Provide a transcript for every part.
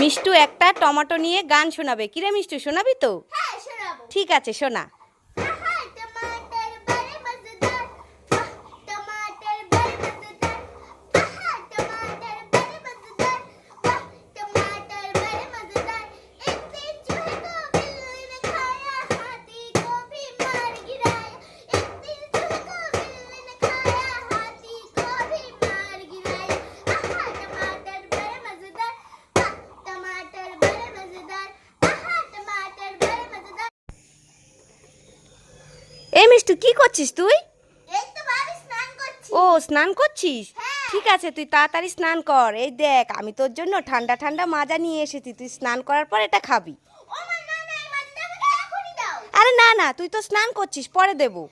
মিষ্টু একটা টমেটো নিয়ে গান শোনাবে। কিরে মিষ্টু শোনাবি তো? হ্যাঁ ঠিক আছে শোনা। এই মিষ্টু কি করছিস তুই? ও স্নান করছিস? হ্যাঁ। ঠিক আছে তুই তাড়াতাড়ি স্নান কর। এই দেখ আমি তোর জন্য ঠান্ডা ঠান্ডা মাজা নিয়ে এসেছি। তুই স্নান করার পর এটা খাবি। আরে না না তুই তো স্নান করছিস পরে দেবো।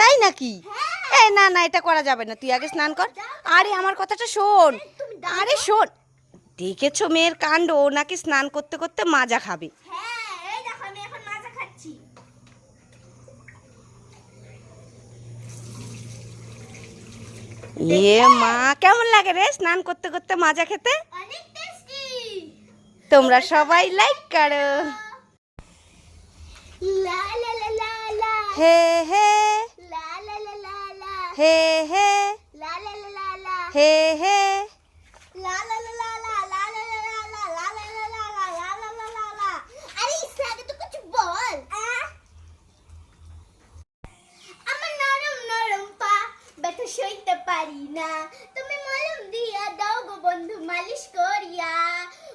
তাই নাকি? হ্যাঁ। এ না না এটা করা যাবে না। তুই আগে স্নান কর। আরে আমার কথাটা শোন। আরে শোন। দেখেছ মেয়ের কাণ্ড ও নাকি স্নান করতে করতে মাজা খাবে। ইয়ে মা কেমন লাগে রে স্নান করতে করতে মাজা খেতে? তোমরা সবাই লাইক করো। হে হে। হে হে। হে হে। পারি না তুমি মলম দিয়া দাও গো বন্ধু, মালিশ করিয়া।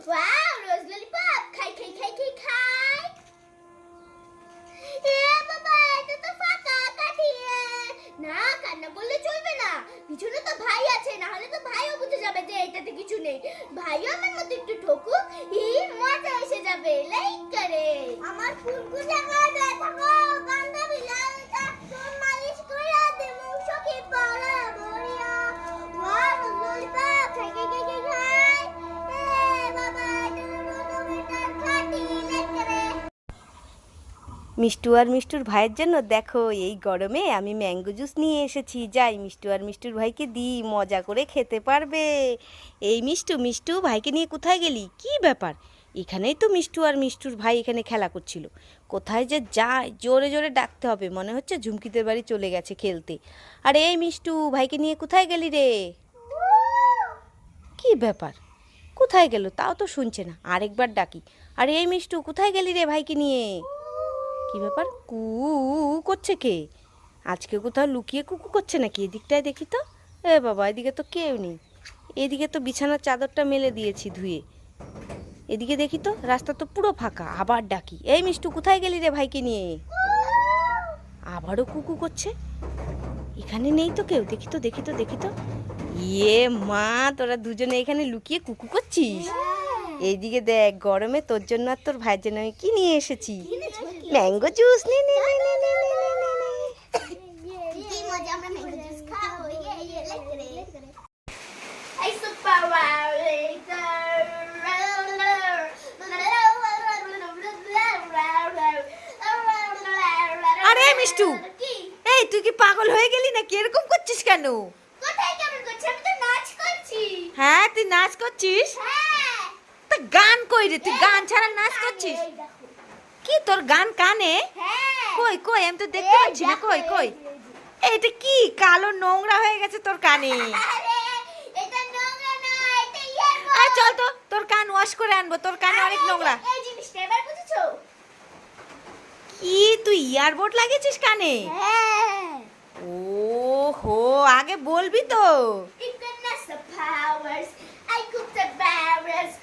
ওয়াও, রোজ ললিপপ, খাই খাই খাই খাই খাই। এ বাবা, এটা তো ফাঁকা কাঠিয়ে না, কান্না করলে চলবে না। পিছনে তো ভাই আছে না হলে তো ভাইও বুঝে যাবে যে এটাতে কিছু নেই। ভাইও আমার মতো একটু ঠকুক, ই মজা এসে যাবে। লাইক করে আমার ফুলকু মিষ্টু আর মিষ্টুর ভাইয়ের জন্য দেখো, এই গরমে আমি ম্যাঙ্গো জুস নিয়ে এসেছি। যাই, মিষ্টু আর মিষ্টুর ভাইকে দিই, মজা করে খেতে পারবে। এই মিষ্টু মিষ্টু, ভাইকে নিয়ে কোথায় গেলি? কি ব্যাপার? এখানেই তো মিষ্টু আর মিষ্টুর ভাই এখানে খেলা করছিল। কোথায় যে যায়, জোরে জোরে ডাকতে হবে, মনে হচ্ছে ঝুমকিদের বাড়ি চলে গেছে খেলতে। আর, এই মিষ্টু, ভাইকে নিয়ে কোথায় গেলি রে? কি ব্যাপার? কোথায় গেল? তাও তো শুনছে না, আরেকবার ডাকি। আর, এই মিষ্টু, কোথায় গেলি রে ভাইকে নিয়ে? কি ব্যাপার? কু করছে কে? আজকে কোথাও লুকিয়ে কুকু করছে নাকি? এদিকটায় দেখি তো। এ বাবা, এদিকে তো কেউ নেই। এদিকে তো বিছানার চাদরটা মেলে দিয়েছি ধুয়ে। এদিকে দেখি তো, রাস্তা তো পুরো ফাঁকা। আবার ডাকি, এই মিষ্টু, কোথায় গেলি রে ভাইকে নিয়ে? আবারও কুকু করছে। এখানে নেই তো কেউ। দেখি তো দেখি তো দেখি তো। ইয়ে মা, তোরা দুজনে এখানে লুকিয়ে কুকু করছিস? এইদিকে দেখ, গরমে তোর জন্য আর তোর ভাইয়ের জন্য আমি কি নিয়ে এসেছি? ম্যাঙ্গো জুস নে নে নে নে নে নে নে নে নে। কি মজা আমরা ম্যাঙ্গো জুস খাব ইয়ে ইয়ে লাইক করে এই সুপার আরে মিষ্টু এই তুই কি পাগল হয়ে গেলি নাকি? এরকম করছিস কেন? কোথায় কেমন করছি? আমি তো নাচ করছি। হ্যাঁ তুই নাচ করছিস? হ্যাঁ। তা গান কই রে? তুই গান ছাড়া নাচ করছিস। কি তোর গান কানে? হ্যাঁ। কই কই আমি তো দেখতে পাচ্ছি না কই কই? এটা কি? কালো নোংরা হয়ে গেছে তোর কানে। আয় চল তো তোর কান ওয়াশ করে আনব তোর কানে অনেক নোংরা। কি তুই ইয়ারবোর্ড লাগিয়েছিস কানে? হ্যাঁ। ও হো আগে বলবি তো. I cook the barrels.